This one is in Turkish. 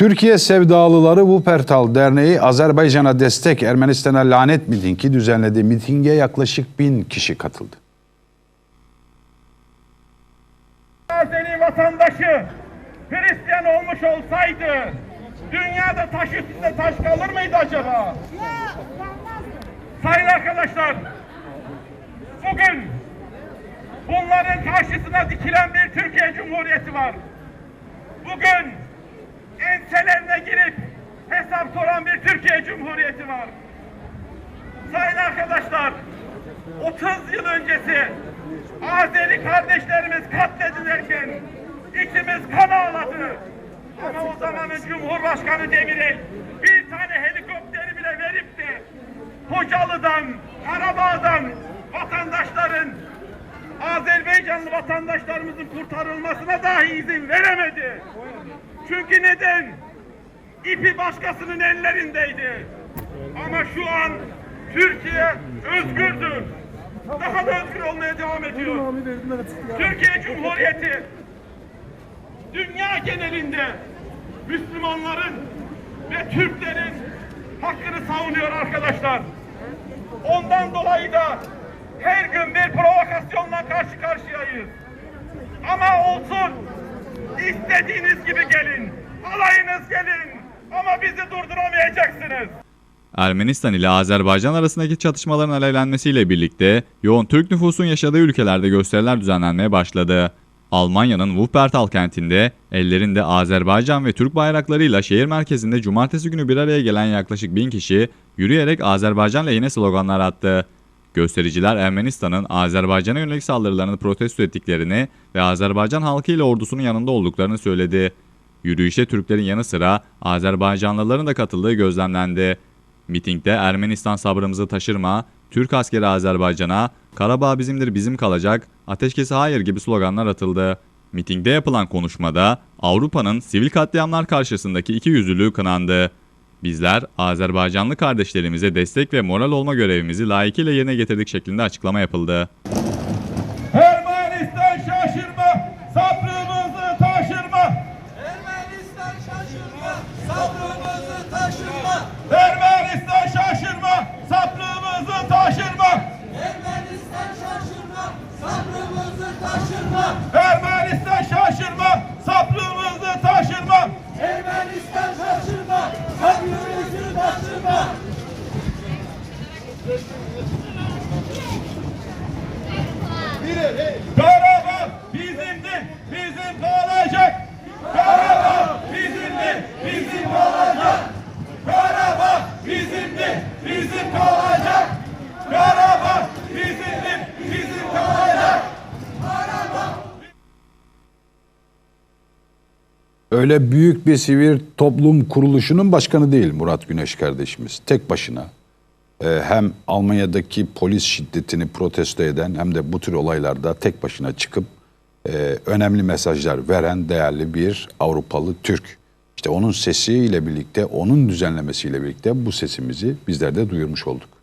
Türkiye Sevdalıları Wuppertal Derneği Azerbaycan'a destek Ermenistan'a lanet mitingi düzenledi. Mitinge yaklaşık bin kişi katıldı. Azeri vatandaşı Hristiyan olmuş olsaydı dünyada taş üstünde taş kalır mıydı acaba? Sayın arkadaşlar, bugün bunların karşısına dikilen bir Türkiye Cumhuriyeti var. Bugün enselerine girip hesap soran bir Türkiye Cumhuriyeti var. Sayın arkadaşlar, 30 yıl öncesi Azeri kardeşlerimiz katledilirken içimiz kan ağladı. Ama o zamanın Cumhurbaşkanı Demirel bir tane helikopteri bile verip de Kocalı'dan, Karabağ'dan vatandaşların Azerbaycanlı vatandaşlarımızın kurtarılmasına dahi izin veremedi. Çünkü neden? İpi başkasının ellerindeydi. Ama şu an Türkiye özgürdür. Daha da özgür olmaya devam ediyor. Türkiye Cumhuriyeti dünya genelinde Müslümanların ve Türklerin hakkını savunuyor arkadaşlar. Ondan dolayı da her gün bir provokasyonla karşı karşıyayız. Ama olsun istediğiniz gibi gelin. Alayınız gelin. Ama bizi durduramayacaksınız. Ermenistan ile Azerbaycan arasındaki çatışmaların alevlenmesiyle birlikte yoğun Türk nüfusun yaşadığı ülkelerde gösteriler düzenlenmeye başladı. Almanya'nın Wuppertal kentinde ellerinde Azerbaycan ve Türk bayraklarıyla şehir merkezinde cumartesi günü bir araya gelen yaklaşık bin kişi yürüyerek Azerbaycan lehine sloganlar attı. Göstericiler Ermenistan'ın Azerbaycan'a yönelik saldırılarını protesto ettiklerini ve Azerbaycan halkı ile ordusunun yanında olduklarını söyledi. Yürüyüşe Türklerin yanı sıra Azerbaycanlıların da katıldığı gözlemlendi. Mitingde Ermenistan sabrımızı taşırma, Türk askeri Azerbaycan'a, Karabağ bizimdir bizim kalacak, ateşkesi hayır gibi sloganlar atıldı. Mitingde yapılan konuşmada Avrupa'nın sivil katliamlar karşısındaki iki yüzlülüğü kınandı. Bizler Azerbaycanlı kardeşlerimize destek ve moral olma görevimizi layıkıyla yerine getirdik şeklinde açıklama yapıldı. Ermenistan şaşırma, sabrımızı taşırma. Ermenistan şaşırma, sabrımızı taşırma. Ermenistan şaşırma, sabrımızı taşırma. Ermenistan şaşırma, sabrımızı taşırma. Ermenistan şaşırma, sabrımızı taşırma. Ermenistan şaşırma, sabrımızı taşırma. Karabağ bizimdir, bizim kalacak. Karabağ bizimdir, bizim kalacak. Karabağ bizimdir, bizim kalacak. Karabağ. Öyle büyük bir sivil toplum kuruluşunun başkanı değil Murat Güneş kardeşimiz. Tek başına hem Almanya'daki polis şiddetini protesto eden hem de bu tür olaylarda tek başına çıkıp e, önemli mesajlar veren değerli bir Avrupalı Türk. İşte onun sesiyle birlikte, onun düzenlemesiyle birlikte bu sesimizi bizler de duyurmuş olduk.